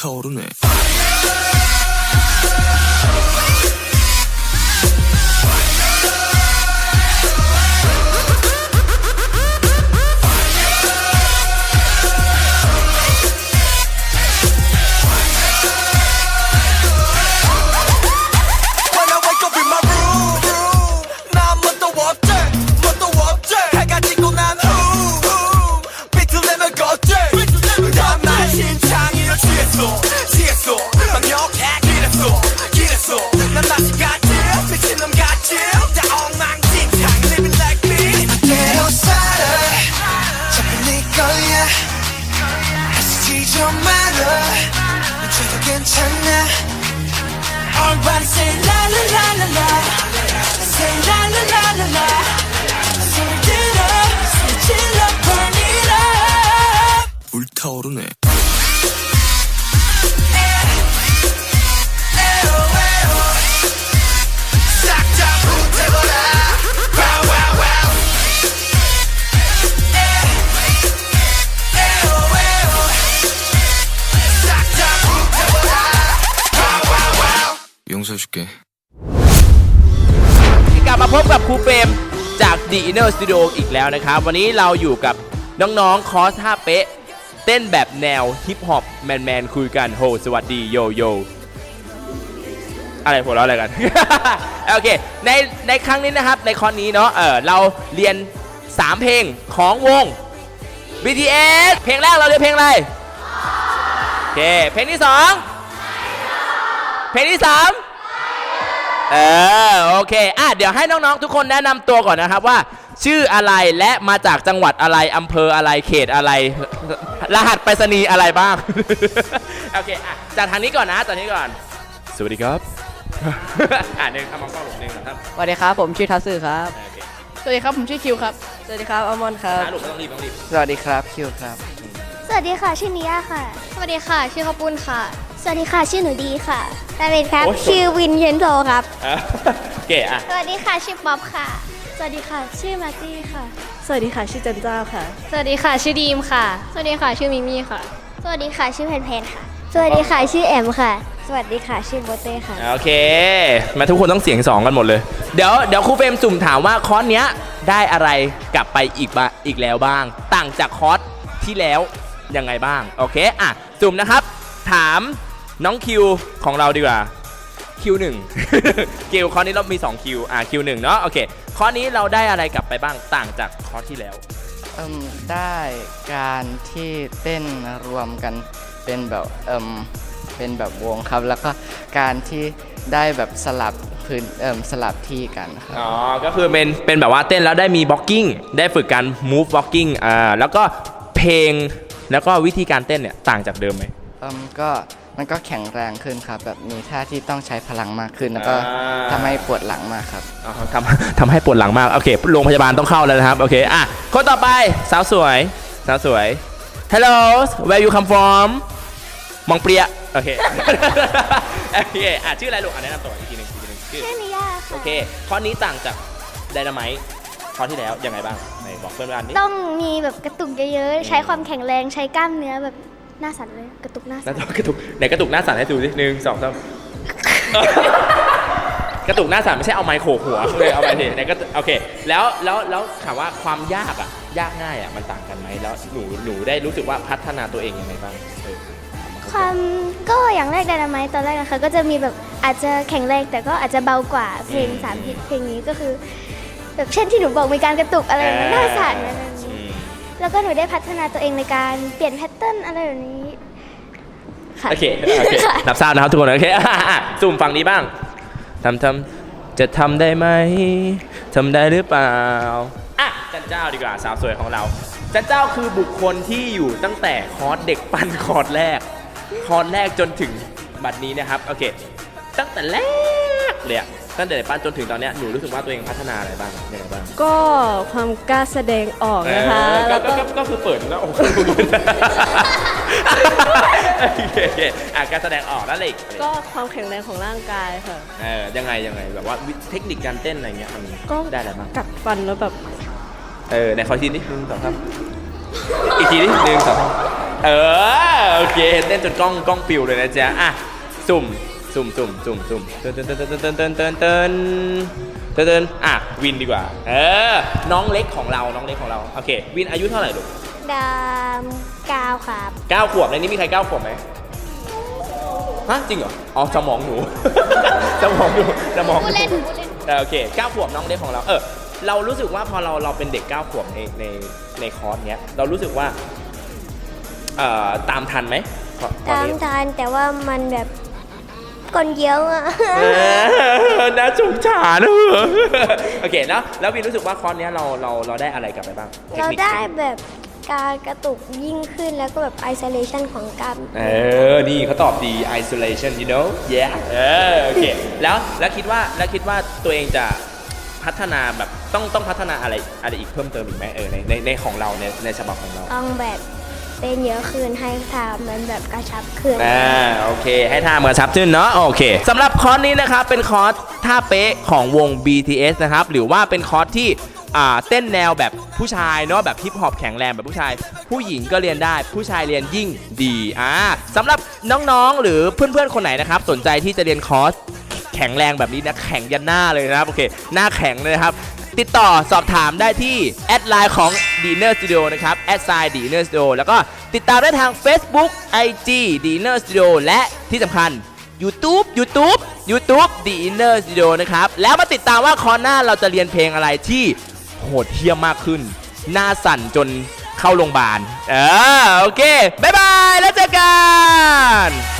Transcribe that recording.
불타오르네. 네 불타오르네. 용서해줄게. กลับมาพบกับครูเฟรมจาก The Inner Studio อีกแล้วนะครับ วันนี้เราอยู่กับน้องๆ คอสท่าเป๊ะ เต้นแบบแนวฮิปฮอปแมนๆ คุยกัน โฮ สวัสดีโยโย อะไรหัวเราะอะไรกัน โอเค ในในครั้งนี้นะครับ ในคอนนี้เนาะ เออเราเรียน 3 เพลงของวง BTS เพลงแรกเราเรียนเพลงอะไร โอเค เพลงที่ 2 เพลงที่ 3 เออโอเคอะเดี๋ยวให้น้องๆทุกคนแนะนำตัวก่อนนะครับว่า ชื่ออะไรและมาจากจังหวัดอะไรอำเภออะไรเขตอะไร รหัสไปรษณีย์อะไรบ้าง โอเคอะจากทางนี้ก่อนนะจากนี้ก่อน สวัสดีครับ อะหนึ่งเอามองกล้องหลุมหนึ่งครับสวัสดีครับผมชื่อทัสสึครับ โอเคสวัสดีครับ ผมชื่อคิวครับ สวัสดีครับอัลมอนครับ อะหลุมไม่ต้องรีบไม่ต้องรีบ สวัสดีครับคิวครับ สวัสดีค่ะ ชื่อนิยาค่ะ สวัสดีค่ะ ชื่อข้าวปุ้นค่ะ สวัสดีค่ะ ชื่อหนูดีค่ะดาวิดครับชื่อวินเยนโซครับ อะโอเคอะ สวัสดีค่ะ ชื่อป๊อปค่ะ สวัสดีค่ะ ชื่อมาร์ตี้ค่ะ สวัสดีค่ะ ชื่อจันเจ้าค่ะ สวัสดีค่ะ ชื่อดีมค่ะ สวัสดีค่ะ ชื่อมิมี่ค่ะ สวัสดีค่ะ ชื่อเพนเพนค่ะ สวัสดีค่ะ ชื่อแอมค่ะ สวัสดีค่ะ ชื่อโบเต้ค่ะ โอเค มาทุกคนต้องเสียงสองกันหมดเลย เดี๋ยวเดี๋ยวครูเฟรมสุ่มถามว่าคอร์สเนี้ยได้อะไรกลับไปอีกบะอีกแล้วบ้าง ต่างจากคอร์สที่แล้วยังไงบ้าง โอเค อะ สุ่มนะครับ ถาม น้องคิวของเราดีกว่าคิวหนึ่งคิวคอร์สนี้เรามี2คิวอะคิวหนึ่งเนาะโอเคคอร์สนี้เราได้อะไรกลับไปบ้างต่างจากคอร์สที่แล้วเอิ่มได้การที่เต้นรวมกันเป็นแบบเอิ่มเป็นแบบวงครับ แล้วก็การที่ได้แบบสลับพื้นเอิ่มสลับที่กันครับอ๋อก็คือเป็นเป็นแบบว่าเต้นแล้วได้มีบล็อกกิ้งได้ฝึกการ move blocking อ่าแล้วก็เพลงแล้วก็วิธีการเต้นเนี่ยต่างจากเดิมไหม เอิ่มก็มันก็แข็งแรงขึ้นครับ แบบมีท่าที่ต้องใช้พลังมากขึ้น แล้วก็อ่า ทำให้ปวดหลังมากครับ อ๋อทำทำให้ปวดหลังมาก โอเค โรงพยาบาลต้องเข้าแล้วนะครับ โอเค อะ คนต่อไป สาวสวย สาวสวย Hello where you come from มองเปรีย โอเค โอเค อะ ชื่ออะไรลูก อะ แนะนำตัวอีกทีหนึ่งอีกทีหนึ่งชื่อ ชื่อนิยาโอค่ะเค ข้อนี้ต่างจากไดนาไมต์ข้อที่แล้ว ยังไงบ้างไหนบอกเพื่อนบ้านนิด ต้องมีแบบกระตุกเยอะๆ ใช้ความแข็งแรงใช้กล้ามเนื้อแบบ หน้าสั่นเลยกระตุกหน้าหสั่น้านกระตุกไหนกระตุกหน้าสั่นให้ดูสิหนึ่งสองสามกระตุกหน้าสั่นไม่ใช่เอาไมค์โขกหัวเลยเอาไปทีไหนก็โอเค แล้วแล้วแล้วถามว่าความยากอะ ยากง่ายอะมันต่างกันไหมแล้วหนูหนูได้รู้สึกว่าพัฒนาตัวเองยังไงบ้างเออความก็อย่างแรกไดนาไมต์ตอนแรกนะคะ ก็จะมีแบบอาจจะแข็งแรงแต่ก็อาจจะเบากว่าเพลงสามฮิตเพลงนี้ก็คือ แบบเช่นที่หนูบอกมีการกระตุกอะไรแบบนี้หน้าสั่นอะไรแบบอืนี้ม แล้วก็หนูได้พัฒนาตัวเองในการเปลี่ยนแพทเทิร์นอะไรแบบนี้ค่ะ โอเคโอเครับทราบนะครับทุกคนโอเคอะอะสุ่มฝั่งนี้บ้างทำทำจะทำได้ไหมทำได้หรือเปล่าอะจันเจ้าดีกว่าสาวสวยของเราจันเจ้าคือบุคคลที่อยู่ตั้งแต่คอร์สเด็กปั้นคอร์สแรกคอร์สแรกจนถึงบัดนี้นะครับโอเค ตั้งแต่แรกเลยอะ ตั้งแต่เด็กปั้นจนถึงตอนเนี้ยหนูรู้สึกว่าตัวเองพัฒนาอะไรบ้างยังไงบ้างก็ความกล้าแสดงออกนะคะ เออแล้วก็ก็ก็ก็คือเปิดหน้าอกโอเคโอเคอะการแสดงออกแล้วอะไรอีกก็ความแข็งแรงของร่างกายค่ะ เออยังไงยังไงแบบว่าวิเทคนิคการเต้นอะไรเงี้ยมันก็ได้อะไรบ้าง กัดฟันแล้วแบบ เออในคอยทีนิดนึงสองสามอีกทีนิดนึงสองสามเออ โอเค เต้นจนกล้องกล้องปิวเลยนะจ๊ะ อะ สุ่ม สุ่มสุ่มสุ่มสุ่มเต้นเต้นเต้นเต้นเต้นเต้นเต้นเต้นเต้นเต้นอะวินดีกว่า เออ น้องเล็กของเราน้องเล็กของเรา โอเค วินอายุเท่าไหร่ลูกดามกาวครับเก้าขวบในนี้มีใครเก้าขวบไหมฮะจริงเหรอ อ๋อสมองหนู สมองหนูสมองหนูผู้เล่นผู้เล่นเออโอเคเก้าขวบน้องเล็กของเรา เออ เรารู้สึกว่าพอเราเราเป็นเด็กเก้าขวบในในในคอร์สเนี้ย เรารู้สึกว่า เอ่อ ตามทันไหมตอนตามนี้ทันแต่ว่ามันแบบ คนเยอะอะเออน่าสงสารเออโอเคแล้วแล้ววินรู้สึกว่าคอร์สเนี้ยเราเราเราได้อะไรกลับไปบ้างทคเรานิคได้แบบการกระตุกยิ่งขึ้นแล้วก็แบบ isolation ของกล้ามเออ นี่เขาตอบดี isolation you know yeah เออโอเคแล้วแล้วคิดว่าแล้วคิดว่าตัวเองจะพัฒนาแบบต้องต้องพัฒนาอะไรอะไรอีกเพิ่มเติมอีกไหมเออในในในของเราในในฉบับของเรา ต้องแบบ เต้นเยอะขึ้นให้ทามันแบบกระชับขึ้น อ่าโอเค ให้ท่าเหมือนชับขึ้นเนาะโอเคสำหรับคอร์สนี้นะครับเป็นคอร์สท่าเป๊ะของวง BTS นะครับหรือว่าเป็นคอร์สที่อ่าเต้นแนวแบบผู้ชายเนาะแบบฮิปฮอปแข็งแรงแบบผู้ชาย ผู้หญิงก็เรียนได้ผู้ชายเรียนยิ่งดีอ่าสำหรับน้องๆหรือเพื่อนๆคนไหนนะครับสนใจที่จะเรียนคอร์ส แข็งแรงแบบนี้นะแข็งยันหน้าเลยนะครับโอเค หน้าแข็งเลยนะครับ ติดต่อสอบถามได้ที่แอดไลน์ของ d i n n e r Studio นะครับแอดไซน์ d i n n e r Studio แล้วก็ติดตามได้ทาง Facebook IG d i n n e r Studio และที่สำคัญ YouTube YouTube YouTube The Inner Studio นะครับ แล้วมาติดตามว่าคอหน้าเราจะเรียนเพลงอะไรที่โหดเหี้ยมมากขึ้น หน้าสั่นจนเข้าโรงพยาบาล เออ โอเค บ๊ายบาย แล้วเจอกัน